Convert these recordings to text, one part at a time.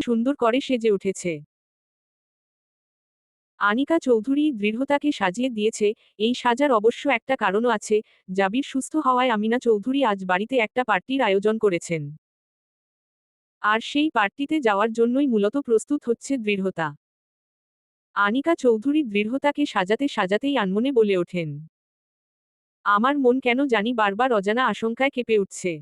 সুন্দর করে সেজে উঠেছে। আনিকা চৌধুরী দৃঢ়তাকে সাজিয়ে দিয়েছে, এই সাজার অবশ্য একটা কারণও আছে, জাবির সুস্থ হওয়ায় আমিনা চৌধুরী আজ বাড়িতে একটা পার্টির আয়োজন করেছেন। আর সেই পার্টিতে যাওয়ার জন্যই মূলত প্রস্তুত হচ্ছে দৃঢ়তা। আনিকা চৌধুরী দৃঢ়তাকে সাজাতে সাজাতেই আনমনে বলে ওঠেন। আমার মন কেন জানি বারবার অজানা আশঙ্কায় কেঁপে উঠছে।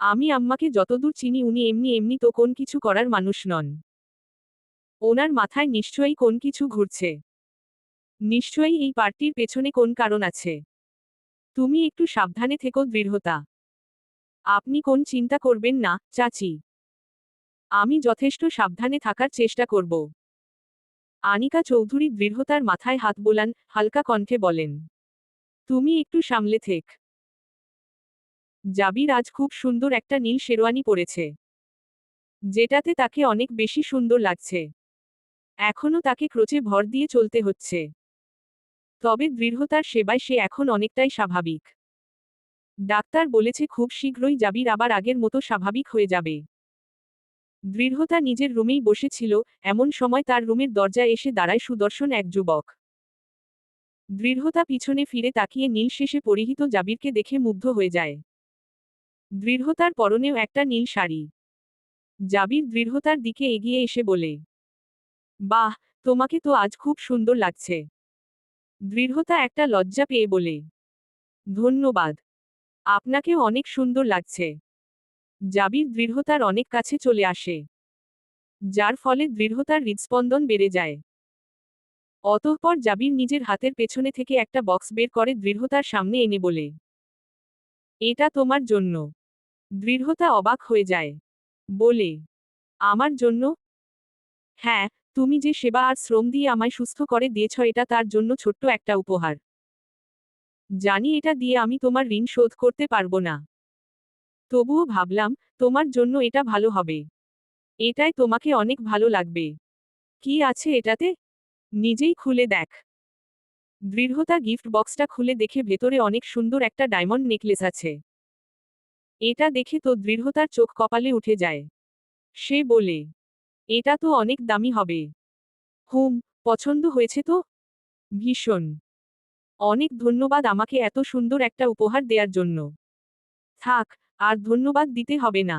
আমি আম্মাকে যতদূর চিনি উনি এমনি এমনি তো কোন কিছু করার মানুষ নন। ওনার মাথায় নিশ্চয়ই কোন কিছু ঘুরছে। নিশ্চয়ই এই পার্টির পেছনে কোন কারণ আছে। তুমি একটু সাবধানে থেকো দৃঢ়তা। আপনি কোন চিন্তা করবেন না, চাচি। আমি যথেষ্ট সাবধানে থাকার চেষ্টা করব। আনিকা চৌধুরী দৃঢ়তার মাথায় হাত বোলান, হালকা কণ্ঠে বলেন। তুমি একটু সামলে থেক। জাবির আজ খুব সুন্দর একটা নীল শেরওয়ানি পরেছে, যেটাতে তাকে অনেক বেশি সুন্দর লাগছে। এখনও তাকে ক্রোচে ভর দিয়ে চলতে হচ্ছে। তবে দৃঢ়তার সেবায় সে এখন অনেকটাই স্বাভাবিক। ডাক্তার বলেছে খুব শীঘ্রই জাবির আবার আগের মতো স্বাভাবিক হয়ে যাবে। দৃঢ়তা নিজের রুমেই বসেছিল, এমন সময় তার রুমের দরজায় এসে দাঁড়ায় সুদর্শন এক যুবক। দৃঢ়তা পিছনে ফিরে তাকিয়ে নীল শেষে পরিহিত জাবিরকে দেখে মুগ্ধ হয়ে যায়। দৃঢ়তার পরনেও একটা নীল শাড়ি। জাবির দৃঢ়তার দিকে এগিয়ে এসে বলে, বাহ, তোমাকে তো আজ খুব সুন্দর লাগছে। দৃঢ়তা একটা লজ্জা পেয়ে বলে, ধন্যবাদ আপনাকেও অনেক সুন্দর লাগছে। জাবির দৃঢ়তার অনেক কাছে চলে আসে, যার ফলে দৃঢ়তার হৃদস্পন্দন বেড়ে যায়। অতঃপর জাবির নিজের হাতের পেছনে থেকে একটা বক্স বের করে দৃঢ়তার সামনে এনে বলে এটা তোমার জন্য। দৃঢ়তা অবাক হয়ে যায়। বলে, আমার জন্য? হ্যাঁ তুমি যে সেবা আর শ্রম দিয়ে আমায় সুস্থ করে দিয়েছ, এটা তার জন্য ছোট্ট একটা উপহার। জানি এটা দিয়ে আমি তোমার ঋণ শোধ করতে পারব না। তবুও ভাবলাম, তোমার জন্য এটা ভালো হবে। এটাই তোমাকে অনেক ভালো লাগবে। কি আছে এটাতে? নিজেই খুলে দেখ। দৃঢ়তা গিফট বক্সটা খুলে দেখে ভেতরে অনেক সুন্দর একটা ডায়মন্ড নেকলেস আছে। এটা দেখে তো দৃঢ়তার চোখ কপালে উঠে যায়। সে বলে, এটা তো অনেক দামি হবে। হুম, পছন্দ হয়েছে তো? ভীষণ। অনেক ধন্যবাদ আমাকে এত সুন্দর একটা উপহার দেওয়ার জন্য। থাক, আর ধন্যবাদ দিতে হবে না।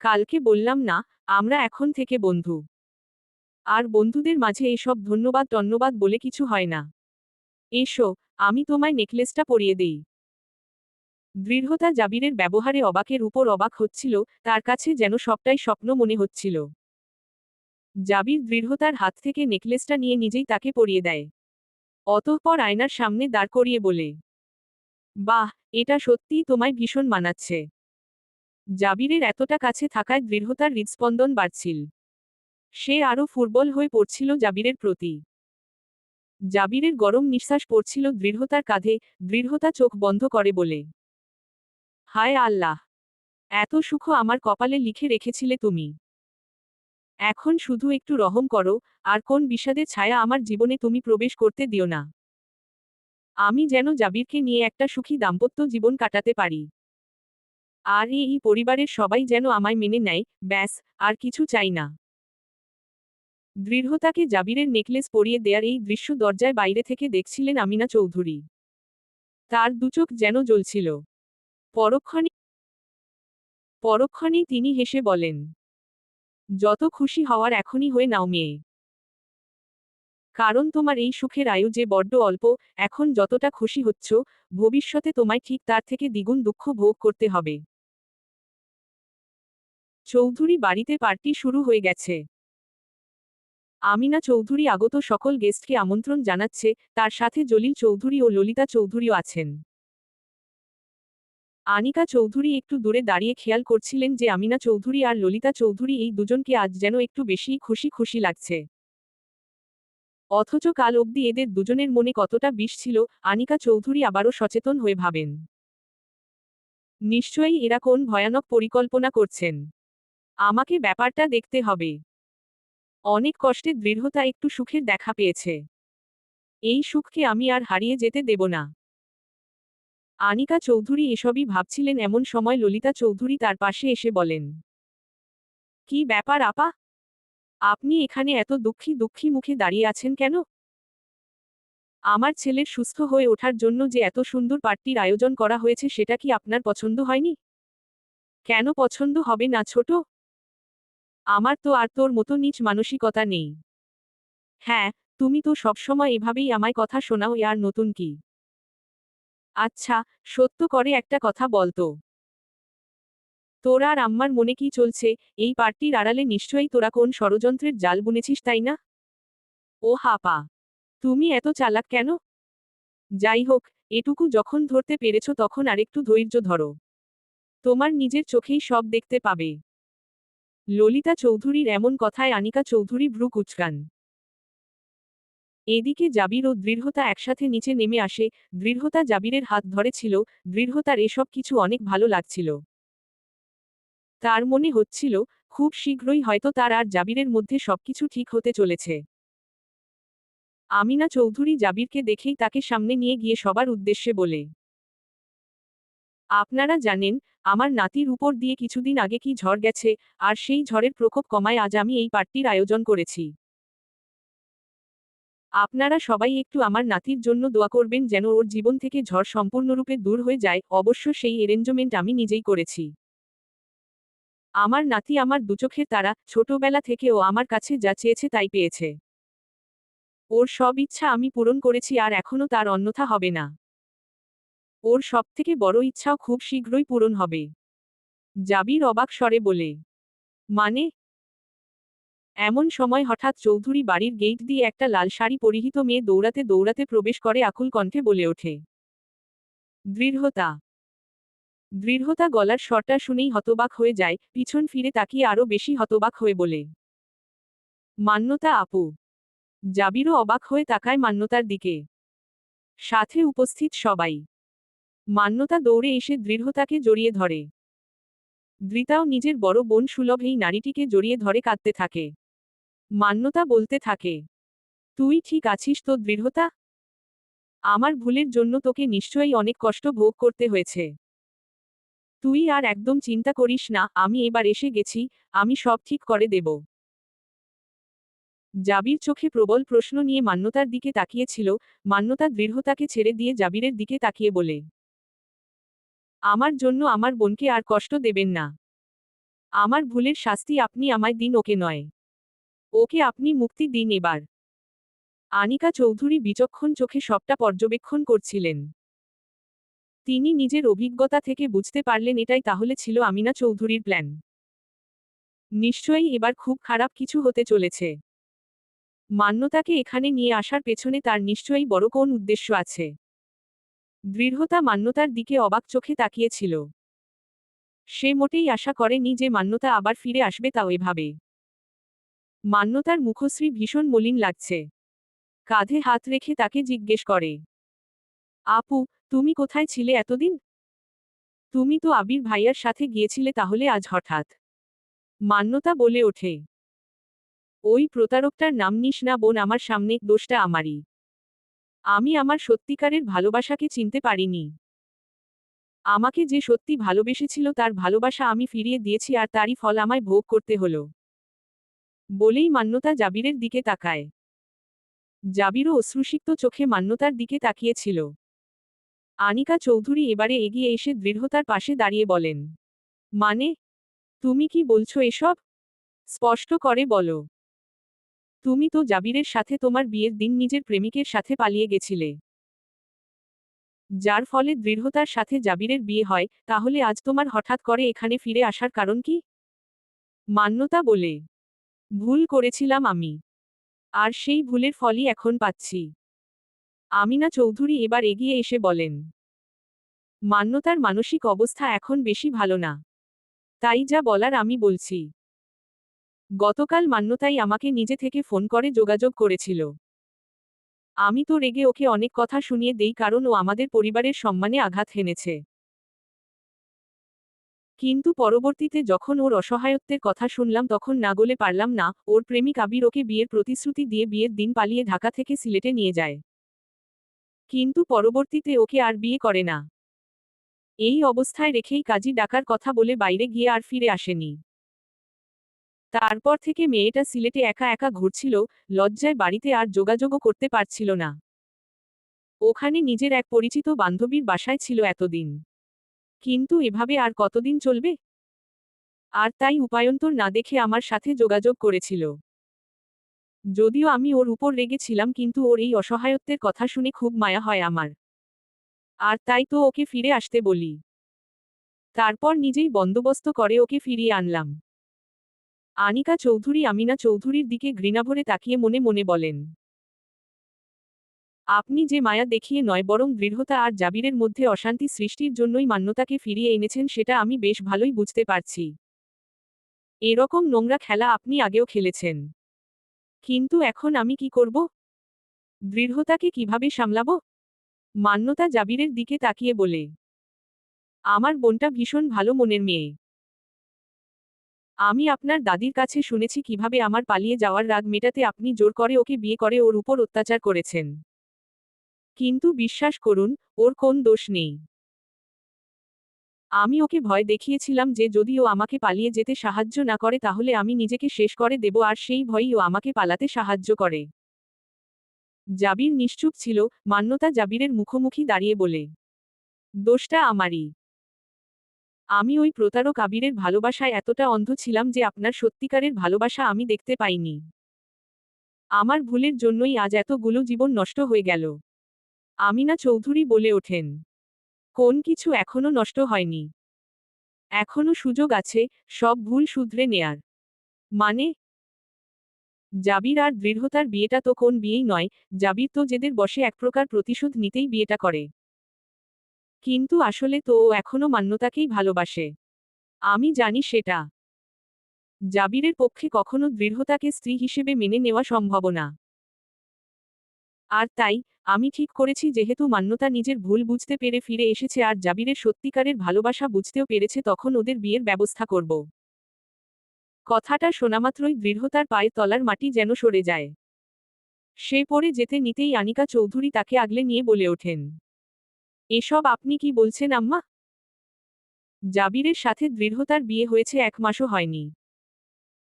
কালকে বললাম না, আমরা এখন থেকে বন্ধু। আর বন্ধুদের মাঝে এসব ধন্যবাদ টন্যবাদ বলে কিছু হয় না। এসো, আমি তোমায় নেকলেসটা পরিয়ে দেই। দৃঢ়তা জাবিরের ব্যবহারে অবাকের উপর অবাক হচ্ছিল, তার কাছে যেন সবটাই স্বপ্ন মনে হচ্ছিল। জাবির দৃঢ়তার হাত থেকে নেকলেসটা নিয়ে নিজেই তাকে পরিয়ে দেয়। অতঃপর আয়নার সামনে দাঁড় করিয়ে বলে, বাহ, এটা সত্যিই তোমায় ভীষণ মানাচ্ছে। জাবিরের এতটা কাছে থাকায় দৃঢ়তার হৃদস্পন্দন বাড়ছিল। সে আরও ফুটবল হয়ে পড়ছিল জাবিরের প্রতি। জাবিরের গরম নিঃশ্বাস পড়ছিল দৃঢ়তার কাঁধে, দৃঢ়তা চোখ বন্ধ করে বলে। হায় আল্লাহ! এত সুখ আমার কপালে লিখে রেখেছিলে তুমি। এখন শুধু একটু রহম করো, আর কোন বিষাদের ছায়া আমার জীবনে তুমি প্রবেশ করতে দিও না। আমি যেন জাবিরকে নিয়ে একটা সুখী দাম্পত্য জীবন কাটাতে পারি। আর এই পরিবারের সবাই যেন আমায় মেনে নেয়, ব্যাস, আর কিছু চাই না। দৃঢ়তাকে জাবিরের নেকলেস পরিয়ে দেয়ার এই দৃশ্য দরজায় বাইরে থেকে দেখছিলেন আমিনা চৌধুরী। তার দুচোখ যেন জ্বলছিল। পরক্ষণে পরক্ষণেই তিনি হেসে বলেন, যত খুশি হওয়ার এখনই হয়ে নাও মেয়ে। কারণ তোমার এই সুখের আয়ু যে বড্ড অল্প, এখন যতটা খুশি হচ্ছ, ভবিষ্যতে তোমায় ঠিক তার থেকে দ্বিগুণ দুঃখ ভোগ করতে হবে। চৌধুরী বাড়িতে পার্টি শুরু হয়ে গেছে। আমিনা চৌধুরী আগত সকল গেস্টকে আমন্ত্রণ জানাচ্ছে, তার সাথে জলিল চৌধুরী ও ললিতা চৌধুরীও আছেন। আনিকা চৌধুরী একটু দূরে দাঁড়িয়ে খেয়াল করছিলেন যে আমিনা চৌধুরী আর ললিতা চৌধুরী এই দুজনকে আজ যেন একটু বেশি খুশি খুশি লাগছে। অথচ কাল অবধি এদের দুজনের মনে কতটা বিষ ছিল, আনিকা চৌধুরী আবারও সচেতন হয়ে ভাবেন। নিশ্চয়ই এরা কোন ভয়ানক পরিকল্পনা করছেন। আমাকে ব্যাপারটা দেখতে হবে। অনেক কষ্টে দৃঢ়তা একটু সুখের দেখা পেয়েছে। এই সুখকে আমি আর হারিয়ে যেতে দেব না। আনিকা চৌধুরী এসবই ভাবছিলেন এমন সময় ললিতা চৌধুরী তার পাশে এসে বলেন, কি ব্যাপার আপা? আপনি এখানে এত দুঃখী দুঃখী মুখে দাঁড়িয়ে আছেন কেন? আমার ছেলের সুস্থ হয়ে ওঠার জন্য যে এত সুন্দর পার্টির আয়োজন করা হয়েছে সেটা কি আপনার পছন্দ হয়নি? কেন পছন্দ হবে না ছোট? আমার তো আর তোর মতো নিচ মানসিকতা নেই। হ্যাঁ তুমি তো সবসময় এভাবেই আমায় কথা শোনাও আর নতুন কি? আচ্ছা সত্য করে একটা কথা বলতো তোর আর আম্মার মনে কি চলছে? এই পার্টির আড়ালে নিশ্চয়ই তোরা কোন ষড়যন্ত্রের জাল বুনেছিস, তাই না? ও হাপা তুমি এত চালাক কেন? যাই হোক, এটুকু যখন ধরতে পেরেছ তখন আরেকটু ধৈর্য ধরো। তোমার নিজের চোখেই সব দেখতে পাবে। ললিতা চৌধুরীর এমন কথায় আনিকা চৌধুরী ভ্রু কুচকান। এদিকে জাবির ও দৃঢ়তা একসাথে নিচে নেমে আসে, দৃঢ়তা জাবিরের হাত ধরেছিল দৃঢ়তার এসব কিছু অনেক ভালো লাগছিল। তার মনে হচ্ছিল, খুব শীঘ্রই হয়তো তার আর জাবিরের মধ্যে সবকিছু ঠিক হতে চলেছে। আমিনা চৌধুরী জাবিরকে দেখেই তাকে সামনে নিয়ে গিয়ে সবার উদ্দেশ্যে বলে আপনারা জানেন, আমার নাতির উপর দিয়ে কিছুদিন আগে কি ঝড় গেছে, আর সেই ঝড়ের প্রকোপ কমায় আজ আমি এই পার্টির আয়োজন করেছি। আপনারা সবাই একটু আমার নাতির জন্য দোয়া করবেন যেন ওর জীবন থেকে ঝড় সম্পূর্ণরূপে দূর হয়ে যায়, অবশ্য সেই অ্যারেঞ্জমেন্ট আমি নিজেই করেছি। আমার নাতি আমার দুচোখের তারা, ছোটবেলা থেকে ও আমার কাছে যা চেয়েছে তাই পেয়েছে। ওর সব ইচ্ছা আমি পূরণ করেছি আর এখনও তার অন্যথা হবে না। ওর সবথেকে বড় ইচ্ছাও খুব শীঘ্রই পূরণ হবে। জাবির অবাক স্বরে বলে মানে? এমন সময় হঠাৎ চৌধুরী বাড়ির গেট দিয়ে একটা লাল শাড়ি পরিহিত মেয়ে দৌড়াতে দৌড়াতে প্রবেশ করে আকুল কণ্ঠে বলে ওঠে, দৃঢ়তা। দৃঢ়তা গলার স্বরটা শুনেই হতবাক হয়ে যায়, পিছন ফিরে তাকিয়ে আরও বেশি হতবাক হয়ে বলে, মান্যতা আপু। জাবিরও অবাক হয়ে তাকায় মান্যতার দিকে। সাথে উপস্থিত সবাই মান্যতা দৌড়ে এসে দৃঢ়তাকে জড়িয়ে ধরে। দৃতাও নিজের বড় বোন সুলভ এই নারীটিকে জড়িয়ে ধরে কাঁদতে থাকে। মান্যতা বলতে থাকে, তুই ঠিক আছিস তো দৃঢ়তা? আমার ভুলের জন্য তোকে নিশ্চয়ই অনেক কষ্ট ভোগ করতে হয়েছে। তুই আর একদম চিন্তা করিস না, আমি এবার এসে গেছি, আমি সব ঠিক করে দেব জাবির চোখে প্রবল প্রশ্ন নিয়ে মান্যতার দিকে তাকিয়েছিল, মান্যতা দৃঢ়তাকে ছেড়ে দিয়ে জাবিরের দিকে তাকিয়ে বলে আমার জন্য আমার বোনকে আর কষ্ট দেবেন না। আমার ভুলের শাস্তি আপনি আমায় দিন, ওকে নয়। ওকে আপনি মুক্তি দিন এবার। আনিকা চৌধুরী বিচক্ষণ চোখে সবটা পর্যবেক্ষণ করছিলেন। তিনি নিজের অভিজ্ঞতা থেকে বুঝতে পারলেন এটাই তাহলে ছিল আমিনা চৌধুরীর প্ল্যান নিশ্চয়ই এবার খুব খারাপ কিছু হতে চলেছে। মান্যতাকে এখানে নিয়ে আসার পেছনে তার নিশ্চয়ই বড় কোন উদ্দেশ্য আছে। দৃঢ়তা মান্যতার দিকে অবাক চোখে তাকিয়েছিল। সে মোটেই আশা করেনি যে মান্যতা আবার ফিরে আসবে তাও এভাবে। মান্যতার মুখশ্রী ভীষণ মলিন লাগছে। কাঁধে হাত রেখে তাকে জিজ্ঞেস করে, আপু, তুমি কোথায় ছিলে এতদিন? তুমি তো আবির ভাইয়ার সাথে গিয়েছিলে তাহলে আজ হঠাৎ? মান্যতা বলে ওঠে, ওই প্রতারকটার নাম নিস না বোন, আমার সামনে দোষটা আমারই। আমি আমার সত্যিকারের ভালোবাসাকে চিনতে পারিনি। আমাকে যে সত্যি ভালোবেসেছিল তার ভালোবাসা আমি ফিরিয়ে দিয়েছি আর তারই ফল আমায় ভোগ করতে হল। বলেই মান্যতা জাবিরের দিকে তাকায়। জাবিরও অশ্রুসিক্ত চোখে মান্যতার দিকে তাকিয়েছিল। আনিকা চৌধুরী এবারে এগিয়ে এসে দৃঢ়তার পাশে দাঁড়িয়ে বলেন মানে? তুমি কি বলছো এসব? স্পষ্ট করে বলো। তুমি তো জাবিরের সাথে তোমার বিয়ের দিন নিজের প্রেমিকের সাথে পালিয়ে গেছিলে। যার ফলে দৃঢ়তার সাথে জাবিরের বিয়ে হয়, তাহলে আজ তোমার হঠাৎ করে এখানে ফিরে আসার কারণ কি? মান্যতা বলে, ভুল করেছিলাম আমি। আর সেই ভুলের ফলই এখন পাচ্ছি। আমিনা চৌধুরী এবার এগিয়ে এসে বলেন, মান্যতার মানসিক অবস্থা এখন বেশি ভালো না। তাই যা বলার আমি বলছি। গতকাল মান্যতাই আমাকে নিজে থেকে ফোন করে যোগাযোগ করেছিল। আমি তো রেগে ওকে অনেক কথা শুনিয়ে দেই কারণ ও আমাদের পরিবারের সম্মানে আঘাত হেনেছে। কিন্তু পরবর্তীতে যখন ওর অসহায়ত্বের কথা শুনলাম তখন না গলে পারলাম না, ওর প্রেমিক আবির ওকে বিয়ের প্রতিশ্রুতি দিয়ে বিয়ের দিন পালিয়ে ঢাকা থেকে সিলেটে নিয়ে যায়। কিন্তু পরবর্তীতে ওকে আর বিয়ে করে না। এই অবস্থায় রেখেই কাজী ডাকার কথা বলে বাইরে গিয়ে আর ফিরে আসেনি। তারপর থেকে মেয়েটা সিলেটে একা একা ঘুরছিল, লজ্জায় বাড়িতে আর যোগাযোগও করতে পারছিল না। ওখানে নিজের এক পরিচিত বান্ধবীর বাসায় ছিল এতদিন। কিন্তু এভাবে আর কতদিন চলবে? আর তাই উপায়ন্তর না দেখে আমার সাথে যোগাযোগ করেছিল। যদিও আমি ওর উপর রেগেছিলাম কিন্তু ওর এই অসহায়ত্বের কথা শুনে খুব মায়া হয় আমার। আর তাই তো ওকে ফিরে আসতে বলি। তারপর নিজেই বন্দোবস্ত করে ওকে ফিরিয়ে আনলাম। আনিকা চৌধুরী আমিনা চৌধুরীর দিকে ঘৃণাভরে তাকিয়ে মনে মনে বলেন, আপনি যে মায়া দেখিয়ে নয়, বরং দৃঢ়তা আর জাবিরের মধ্যে অশান্তি সৃষ্টির জন্যই মান্যতাকে ফিরিয়ে এনেছেন, সেটা আমি বেশ ভালোই বুঝতে পারছি। এরকম নোংরা খেলা আপনি আগেও খেলেছেন। কিন্তু এখন আমি কি করব? দৃঢ়তাকে কীভাবে সামলাব? মান্যতা জাবিরের দিকে তাকিয়ে বলে, আমার বোনটা ভীষণ ভালো মনের মেয়ে। আমি আপনার দাদির কাছে শুনেছি কীভাবে আমার পালিয়ে যাওয়ার রাগ মেটাতে আপনি জোর করে ওকে বিয়ে করে ওর উপর অত্যাচার করেছেন। কিন্তু বিশ্বাস করুন, ওর কোন দোষ নেই। আমি ওকে ভয় দেখিয়েছিলাম যে যদি ও আমাকে পালিয়ে যেতে সাহায্য না করে তাহলে আমি নিজেকে শেষ করে দেব আর সেই ভয়ই ও আমাকে পালাতে সাহায্য করে। জাবির নিশ্চুপ ছিল, মান্যতা জাবিরের মুখোমুখি দাঁড়িয়ে বলে, দোষটা আমারই। আমি ওই প্রতারক আবিরের ভালোবাসায় এতটা অন্ধ ছিলাম যে আপনার সত্যিকারের ভালোবাসা আমি দেখতে পাইনি। আমার ভুলের জন্যই আজ এতগুলো জীবন নষ্ট হয়ে গেল। আমিনা চৌধুরী বলে ওঠেন, কোন কিছু এখনও নষ্ট হয়নি। এখনও সুযোগ আছে, সব ভুল শুধরে নেয়ার। মানে জাবির আর দৃঢ়তার বিয়েটা তো কোন বিয়েই নয়, জাবির তো যেদের বসে এক প্রকার প্রতিশোধ নিতেই বিয়েটা করে। কিন্তু আসলে তো ও এখনও মান্যতাকেই ভালোবাসে। আমি জানি সেটা। জাবিরের পক্ষে কখনো দৃঢ়তাকে স্ত্রী হিসেবে মেনে নেওয়া সম্ভব না। আর তাই, আমি ঠিক করেছি যেহেতু মান্যতা নিজের ভুল বুঝতে পেরে ফিরে এসেছে আর জাবিরের সত্যিকারের ভালোবাসা বুঝতেও পেরেছে তখন ওদের বিয়ের ব্যবস্থা করব। কথাটা শোনামাত্রই দৃঢ়তার পায়ে তলার মাটি যেন সরে যায়। সে পরে যেতে নিতেই আনিকা চৌধুরী তাকে আগলে নিয়ে বলে ওঠেন। এসব আপনি কি বলছেন আম্মা? জাবিরের সাথে দৃঢ়তার বিয়ে হয়েছে এক মাসও হয়নি।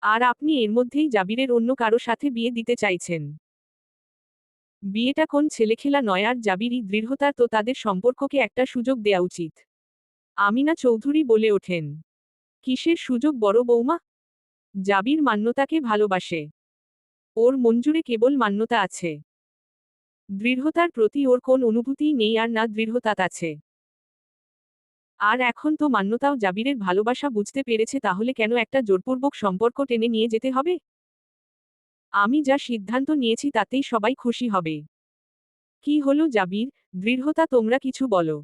আর আপনি এর মধ্যেই জাবিরের অন্য কারও সাথে বিয়ে দিতে চাইছেন। বিয়েটা কোন ছেলেখেলা নয় আর জাবিরই দৃঢ়তার তো তাদের সম্পর্ককে একটা সুযোগ দেয়া উচিত। আমিনা চৌধুরী বলে ওঠেন। কিসের সুযোগ বড় বৌমা? জাবির মান্যতাকে ভালোবাসে। ওর মঞ্জুরে কেবল মান্যতা আছে। দৃঢ়তার প্রতি ওর কোন অনুভূতিই নেই আর না দৃঢ়তা আছে। আর এখন তো মান্যতাও জাবিরের ভালোবাসা বুঝতে পেরেছে, তাহলে কেন একটা জোরপূর্বক সম্পর্ক টেনে নিয়ে যেতে হবে? আমি যা সিদ্ধান্ত নিয়েছি তাতেই সবাই খুশি হবে। কি হলো জাবির? দৃঢ়তা তোমরা কিছু বলো।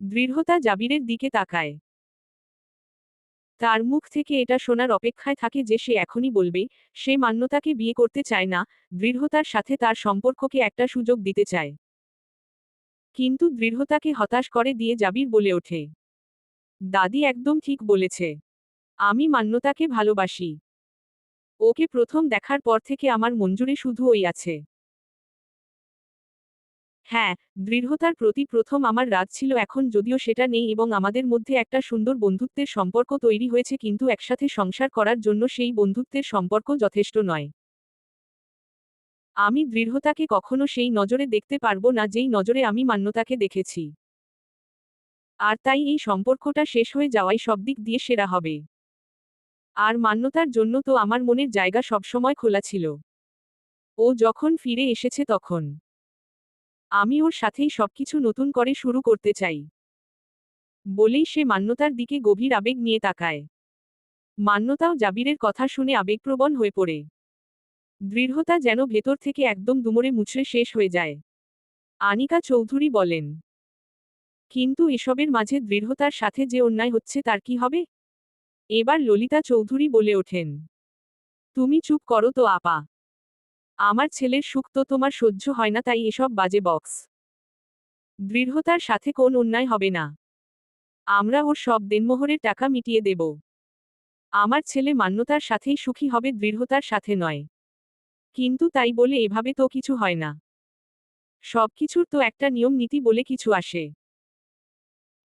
দৃঢ়তা জাবিরের দিকে তাকায়। তার মুখ থেকে এটা শোনার অপেক্ষায় থাকে যে সে এখনই বলবে, সে মান্যতাকে বিয়ে করতে চায় না, দৃঢ়তার সাথে তার সম্পর্ককে একটা সুযোগ দিতে চায়। কিন্তু দৃঢ়তাকে হতাশ করে দিয়ে জাবির বলে ওঠে, দাদি একদম ঠিক বলেছে, আমি মান্যতাকে ভালোবাসি। ওকে প্রথম দেখার পর থেকে আমার মঞ্জুরে শুধু ওই আছে। হ্যাঁ দৃঢ়তার প্রতি প্রথম আমার রাগ ছিল, এখন যদিও সেটা নেই এবং আমাদের মধ্যে একটা সুন্দর বন্ধুত্বের সম্পর্ক তৈরি হয়েছে, কিন্তু একসাথে সংসার করার জন্য সেই বন্ধুত্বের সম্পর্ক যথেষ্ট নয়। আমি দৃঢ়তাকে কখনো সেই নজরে দেখতে পারব না, যেই নজরে আমি মান্যতাকে দেখেছি। আর তাই এই সম্পর্কটা শেষ হয়ে যাওয়াই সব দিক দিয়ে সেরা হবে। আর মান্যতার জন্য তো আমার মনের জায়গা সবসময় খোলা ছিল। ও যখন ফিরে এসেছে তখন। আমি ওর সাথেই সবকিছু নতুন করে শুরু করতে চাই। বলেই সে মান্যতার দিকে গভীর আবেগ নিয়ে তাকায়। মান্যতাও জাবিরের কথা শুনে আবেগপ্রবণ হয়ে পড়ে। দৃঢ়তা যেন ভেতর থেকে একদম দুমড়ে মুচড়ে শেষ হয়ে যায়। আনিকা চৌধুরী বলেন, কিন্তু এসবের মাঝে দৃঢ়তার সাথে যে অন্যায় হচ্ছে তার কি হবে? এবার ললিতা চৌধুরী বলে ওঠেন, তুমি চুপ করো তো, আপা। আমার ছেলের সুখ তো তোমার সহ্য হয় না, তাই এসব বাজে বক্স। দৃঢ়তার সাথে কোন অন্যায় হবে না। আমরা ওর সব দেনমোহরের টাকা মিটিয়ে দেব। আমার ছেলে মান্যতার সাথেই সুখী হবে, দৃঢ়তার সাথে নয়। কিন্তু তাই বলে এভাবে তো কিছু হয় না। সবকিছুর তো একটা নিয়ম নীতি বলে কিছু আসে।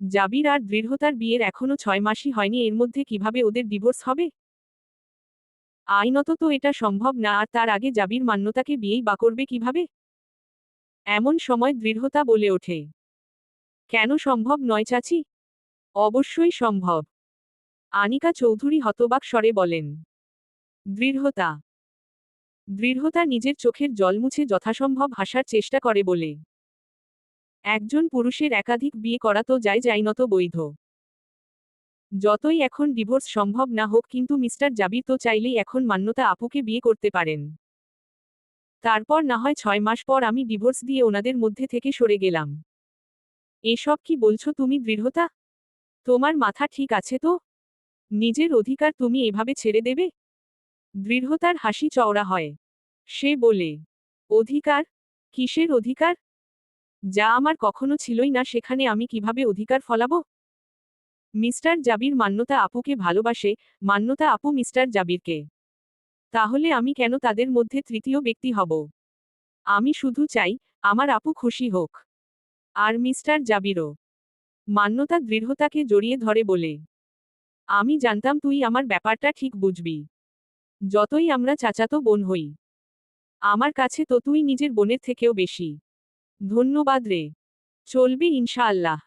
জাবির আর দৃঢ়তার বিয়ের এখনও ছয় মাসই হয়নি, এর মধ্যে কীভাবে ওদের ডিভোর্স হবে? আইনত তো এটা সম্ভব না, আর তার আগে জাবির মান্যতাকে বিয়েই বা করবে কীভাবে? এমন সময় দৃঢ়তা বলে ওঠে। কেন সম্ভব নয় চাচি? অবশ্যই সম্ভব। আনিকা চৌধুরী হতবাক স্বরে বলেন, দৃঢ়তা। দৃঢ়তা নিজের চোখের জল মুছে যথাসম্ভব হাসার চেষ্টা করে বলে। একজন পুরুষের একাধিক বিয়ে করা তো যায় যাইনত বৈধ। যতই এখন ডিভোর্স সম্ভব না হোক কিন্তু মিস্টার জাবির তো চাইলেই এখন মান্যতা আপুকে বিয়ে করতে পারেন। তারপর না হয় ছয় মাস পর আমি ডিভোর্স দিয়ে ওনাদের মধ্যে থেকে সরে গেলাম। এসব কি বলছো তুমি দৃঢ়তা? তোমার মাথা ঠিক আছে তো? নিজের অধিকার তুমি এভাবে ছেড়ে দেবে? দৃঢ়তার হাসি চওড়া হয়। সে বলে, অধিকার? কিসের অধিকার? যা আমার কখনো ছিলই না সেখানে আমি কীভাবে অধিকার ফলাবো? মিস্টার জাবির মান্যতা আপুকে ভালোবাসে, মান্যতা আপু মিস্টার জাবিরকে। তাহলে আমি কেন তাদের মধ্যে তৃতীয় ব্যক্তি হব? আমি শুধু চাই, আমার আপু খুশি হোক। আর মিস্টার জাবিরও। মান্যতা দৃঢ়তাকে জড়িয়ে ধরে বলে। আমি জানতাম তুই আমার ব্যাপারটা ঠিক বুঝবি। যতই আমরা চাচাতো বোন হই। আমার কাছে তো তুই নিজের বোনের থেকেও বেশি। ধন্যবাদ রে। চলবে ইনশাআল্লাহ।